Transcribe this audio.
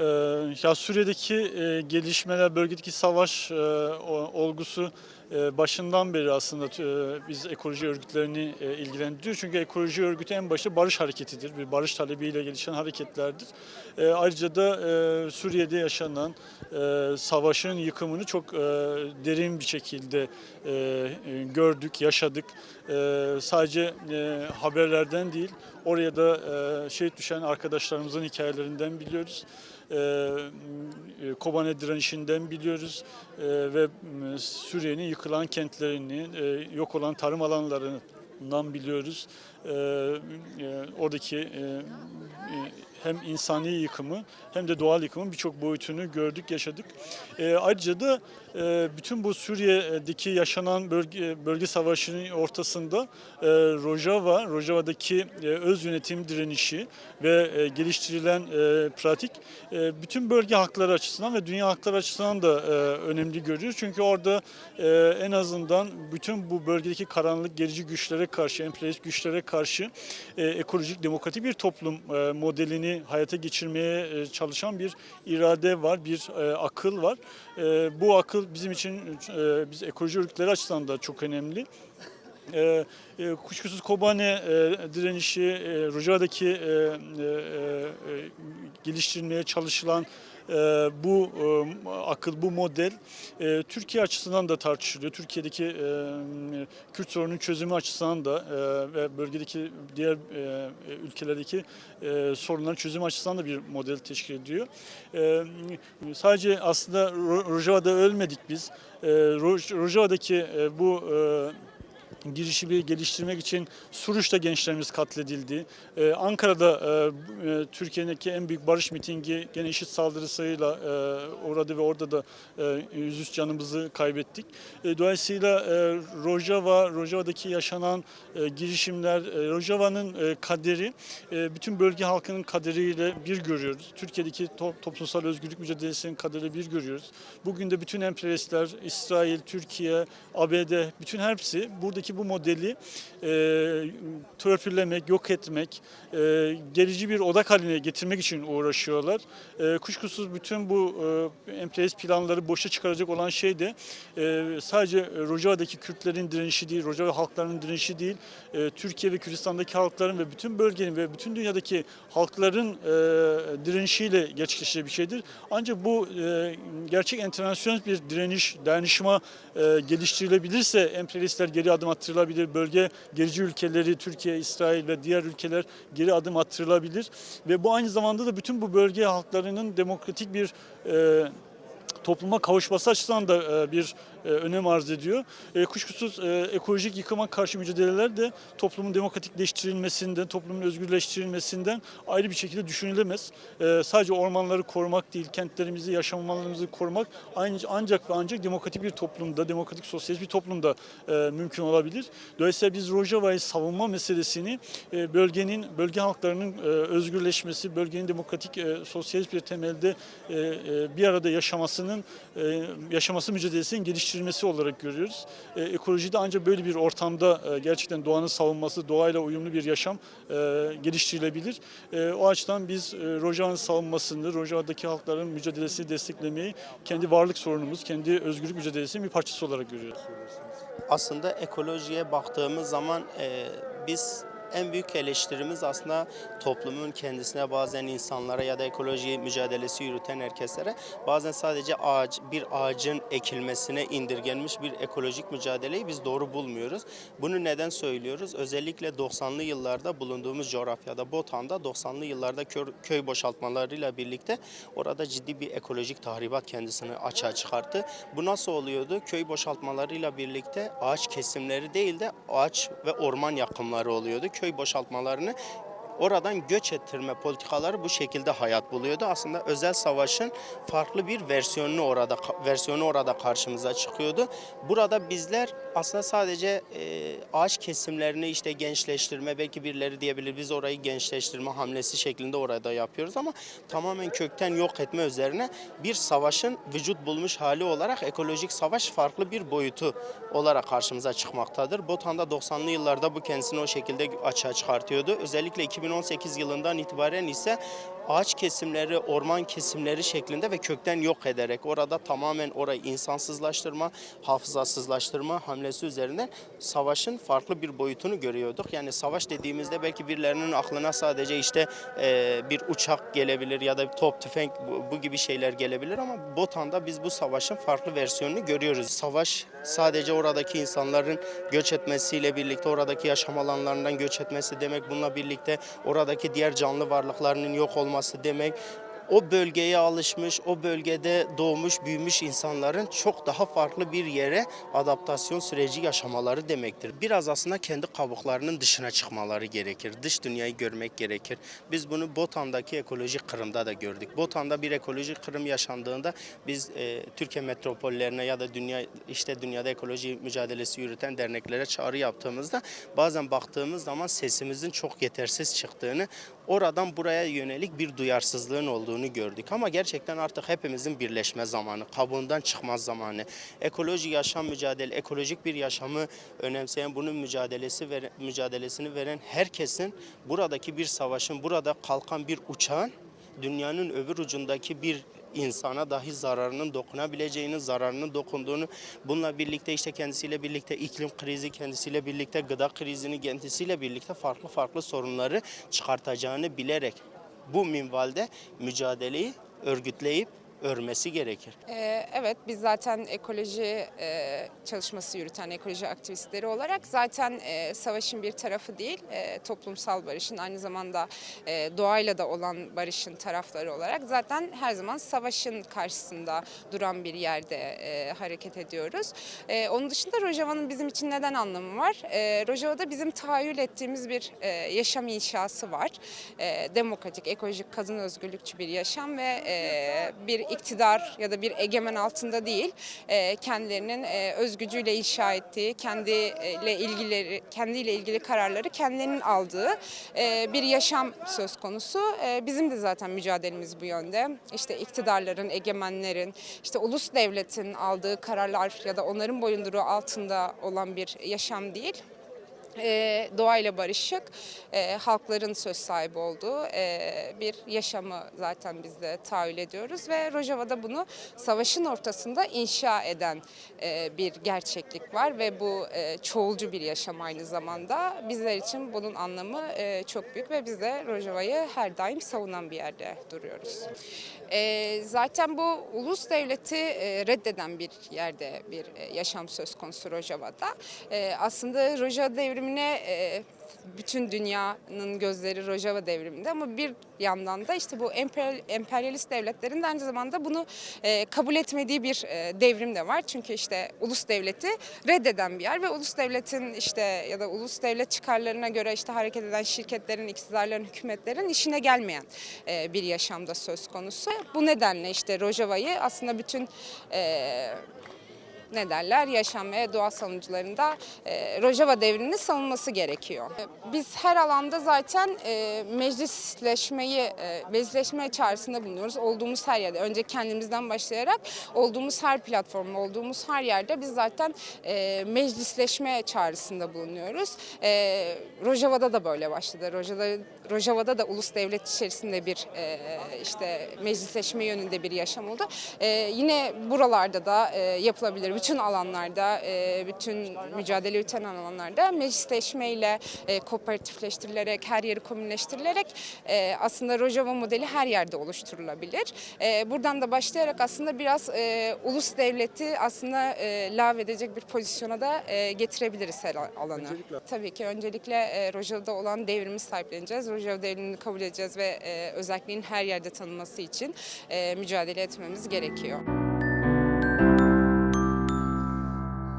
Ee, ya Suriye'deki e, gelişmeler, bölgedeki savaş e, olgusu başından beri aslında e, biz ekoloji örgütlerini e, ilgilendiriyor. Çünkü ekoloji örgütü en başta barış hareketidir. Bir barış talebiyle gelişen hareketlerdir. E, ayrıca da Suriye'de yaşanan savaşın yıkımını çok derin bir şekilde gördük, yaşadık. Sadece haberlerden değil, oraya da şehit düşen arkadaşlarımızın hikayelerinden biliyoruz. E, Kobane direnişinden biliyoruz ve Suriye'nin yıkılan kentlerini, e, yok olan tarım alanlarından biliyoruz. E, e, oradaki e, e, hem insani yıkımı hem de doğal yıkımın birçok boyutunu gördük, yaşadık. E, ayrıca da e, bütün bu Suriye'deki yaşanan bölge, bölge savaşının ortasında e, Rojava, Rojava'daki e, öz yönetim direnişi ve e, geliştirilen e, pratik e, bütün bölge hakları açısından ve dünya hakları açısından da e, önemli görüyoruz. Çünkü orada e, en azından bütün bu bölgedeki karanlık gerici güçlere karşı, emperyalist güçlere karşı e, ekolojik demokratik bir toplum e, modelini hayata geçirmeye e, çalışan bir irade var, bir e, akıl var. E, bu akıl bizim için e, biz ekoloji örgütleri açısından da çok önemli. E, e, kuşkusuz Kobane e, direnişi, e, Rojava'daki e, e, e, geliştirilmeye çalışılan e, bu e, akıl, bu model e, Türkiye açısından da tartışılıyor. Türkiye'deki e, Kürt sorunun çözümü açısından da e, ve bölgedeki diğer e, ülkelerdeki e, sorunların çözümü açısından da bir model teşkil ediyor. E, sadece aslında Ro- Rojava'da ölmedik biz. E, Roj- Rojava'daki e, bu e, girişimi geliştirmek için Suruç'ta gençlerimiz katledildi. Ee, Ankara'da e, e, Türkiye'deki en büyük barış mitingi gene işit saldırısıyla e, uğradı ve orada da e, 103 canımızı kaybettik. E, dolayısıyla e, Rojava, Rojava'daki yaşanan girişimler, e, Rojava'nın kaderi bütün bölge halkının kaderiyle bir görüyoruz. Türkiye'deki to- toplumsal özgürlük mücadelesinin kaderiyle bir görüyoruz. Bugün de bütün emperyalistler, İsrail, Türkiye, ABD, bütün hepsi buradaki bu modeli e, törpülemek, yok etmek, e, gerici bir odak haline getirmek için uğraşıyorlar. E, kuşkusuz bütün bu e, emperyalist planları boşa çıkaracak olan şey de e, sadece Rojava'daki Kürtlerin direnişi değil, Rojava halklarının direnişi değil, e, Türkiye ve Kürdistan'daki halkların ve bütün bölgenin ve bütün dünyadaki halkların e, direnişiyle gerçekleşecek bir şeydir. Ancak bu e, gerçek internasyonel bir direniş, dayanışma e, geliştirilebilirse emperyalistler geri adım attırılabilir. Bölge gerici ülkeleri Türkiye, İsrail ve diğer ülkeler geri adım attırılabilir. Ve bu aynı zamanda da bütün bu bölge halklarının demokratik bir e, topluma kavuşması açısından da e, bir önem arz ediyor. E, Kuşkusuz e, ekolojik yıkıma karşı mücadeleler de toplumun demokratikleştirilmesinden, toplumun özgürleştirilmesinden ayrı bir şekilde düşünülemez. E, Sadece ormanları korumak değil, kentlerimizi, yaşam alanlarımızı korumak ancak ve ancak demokratik bir toplumda, demokratik sosyalist bir toplumda e, mümkün olabilir. Dolayısıyla biz Rojava'yı savunma meselesini e, bölgenin, bölge halklarının e, özgürleşmesi, bölgenin demokratik, e, sosyalist bir temelde e, e, bir arada yaşamasının, e, yaşaması mücadelesinin geliştirilmesi olarak görüyoruz. E, ekolojide ancak böyle bir ortamda e, gerçekten doğanın savunması, doğayla uyumlu bir yaşam e, geliştirilebilir. E, o açıdan biz e, Rojava'nın savunmasını, Rojava'daki halkların mücadelesini desteklemeyi kendi varlık sorunumuz, kendi özgürlük mücadelesinin bir parçası olarak görüyoruz. aslında ekolojiye baktığımız zaman e, biz en büyük eleştirimiz aslında toplumun kendisine bazen insanlara ya da ekoloji mücadelesi yürüten herkeslere bazen sadece ağaç bir ağacın ekilmesine indirgenmiş bir ekolojik mücadeleyi biz doğru bulmuyoruz. Bunu neden söylüyoruz? Özellikle 90'lı yıllarda bulunduğumuz coğrafyada Botan'da 90'lı yıllarda kö- köy boşaltmalarıyla birlikte orada ciddi bir ekolojik tahribat kendisini açığa çıkarttı. Bu nasıl oluyordu? Köy boşaltmalarıyla birlikte ağaç kesimleri değil de ağaç ve orman yakımları oluyordu. Köy boşaltmalarını oradan göç ettirme politikaları bu şekilde hayat buluyordu. Aslında özel savaşın farklı bir versiyonunu orada versiyonu orada karşımıza çıkıyordu. Burada bizler aslında sadece e, ağaç kesimlerini işte gençleştirme belki birileri diyebilir biz orayı gençleştirme hamlesi şeklinde orada yapıyoruz ama tamamen kökten yok etme üzerine bir savaşın vücut bulmuş hali olarak ekolojik savaş farklı bir boyutu olarak karşımıza çıkmaktadır. Botan'da 90'lı yıllarda bu kendisini o şekilde açığa çıkartıyordu. Özellikle 2010 2018 yılından itibaren ise ağaç kesimleri, orman kesimleri şeklinde ve kökten yok ederek orada tamamen orayı insansızlaştırma, hafızasızlaştırma hamlesi üzerinden savaşın farklı bir boyutunu görüyorduk. Yani savaş dediğimizde belki birilerinin aklına sadece işte e, bir uçak gelebilir ya da top, tüfek bu, bu gibi şeyler gelebilir ama Botan'da biz bu savaşın farklı versiyonunu görüyoruz. Savaş sadece oradaki insanların göç etmesiyle birlikte oradaki yaşam alanlarından göç etmesi demek. Bununla birlikte oradaki diğer canlı varlıklarının yok olması demek. O bölgeye alışmış, o bölgede doğmuş, büyümüş insanların çok daha farklı bir yere adaptasyon süreci yaşamaları demektir. Biraz aslında kendi kabuklarının dışına çıkmaları gerekir. Dış dünyayı görmek gerekir. Biz bunu Botan'daki ekolojik kırımda da gördük. Botan'da bir ekolojik kırım yaşandığında biz e, Türkiye metropollerine ya da dünya işte dünyada ekoloji mücadelesi yürüten derneklere çağrı yaptığımızda bazen baktığımız zaman sesimizin çok yetersiz çıktığını, oradan buraya yönelik bir duyarsızlığın olduğunu gördük. Ama gerçekten artık hepimizin birleşme zamanı, kabuğundan çıkma zamanı. Ekoloji yaşam mücadele, ekolojik bir yaşamı önemseyen, bunun mücadelesi veren, mücadelesini veren herkesin buradaki bir savaşın, burada kalkan bir uçağın dünyanın öbür ucundaki bir insana dahi zararının dokunabileceğinin, zararının dokunduğunu, bununla birlikte işte kendisiyle birlikte iklim krizi, kendisiyle birlikte gıda krizini, kendisiyle birlikte farklı farklı sorunları çıkartacağını bilerek bu minvalde mücadeleyi örgütleyip örmesi gerekir. Ee, Evet, biz zaten ekoloji e, çalışması yürüten ekoloji aktivistleri olarak zaten e, savaşın bir tarafı değil, e, toplumsal barışın aynı zamanda e, doğayla da olan barışın tarafları olarak zaten her zaman savaşın karşısında duran bir yerde e, hareket ediyoruz. E, Onun dışında Rojava'nın bizim için neden anlamı var? E, Rojava'da bizim tahayyül ettiğimiz bir e, yaşam inşası var. E, Demokratik, ekolojik, kadın özgürlükçü bir yaşam ve e, bir iktidar ya da bir egemen altında değil, e, kendilerinin e, özgücüyle inşa ettiği, kendiyle ilgileri, kendiyle ilgili kararları kendilerinin aldığı e, bir yaşam söz konusu. Bizim de zaten mücadelemiz bu yönde. İşte iktidarların, egemenlerin, işte ulus devletin aldığı kararlar ya da onların boyunduruğu altında olan bir yaşam değil e, doğayla barışık, e, halkların söz sahibi olduğu e, bir yaşamı zaten biz de tahayyül ediyoruz ve Rojava'da bunu savaşın ortasında inşa eden e, bir gerçeklik var ve bu e, çoğulcu bir yaşam aynı zamanda. Bizler için bunun anlamı e, çok büyük ve biz de Rojava'yı her daim savunan bir yerde duruyoruz. E, zaten bu ulus devleti e, reddeden bir yerde bir e, yaşam söz konusu Rojava'da. E, aslında Rojava devrimine e, bütün dünyanın gözleri Rojava devriminde ama bir yandan da işte bu emperyal- emperyalist devletlerin de aynı zamanda bunu e, kabul etmediği bir e, devrim de var. Çünkü işte ulus devleti reddeden bir yer ve ulus devletin işte ya da ulus devlet çıkarlarına göre işte hareket eden şirketlerin, iktidarların, hükümetlerin işine gelmeyen e, bir yaşamda söz konusu. Bu nedenle işte Rojava'yı aslında bütün e, ne derler yaşam ve doğa savunucularında e, Rojava devriminin savunması gerekiyor. Biz her alanda zaten e, meclisleşmeyi, e, meclisleşme çağrısında bulunuyoruz. Olduğumuz her yerde, önce kendimizden başlayarak olduğumuz her platform, olduğumuz her yerde biz zaten e, meclisleşme çağrısında bulunuyoruz. E, Rojava'da da böyle başladı. Rojava'da, Rojava'da da ulus devlet içerisinde bir e, işte meclisleşme yönünde bir yaşam oldu. E, yine buralarda da e, yapılabilir. Bütün alanlarda, e, bütün mücadele yürüten alanlarda meclisleşmeyle e, kooperatifleştirilerek, her yeri komünleştirilerek e, aslında Rojava modeli her yerde oluşturulabilir. Buradan da başlayarak aslında biraz ulus devleti aslında e, lağvedecek bir pozisyona da getirebiliriz her alanı. Tabii ki öncelikle Rojava'da olan devrimi sahipleneceğiz. Rojava devrimini kabul edeceğiz ve özelliğin her yerde tanınması için mücadele etmemiz gerekiyor.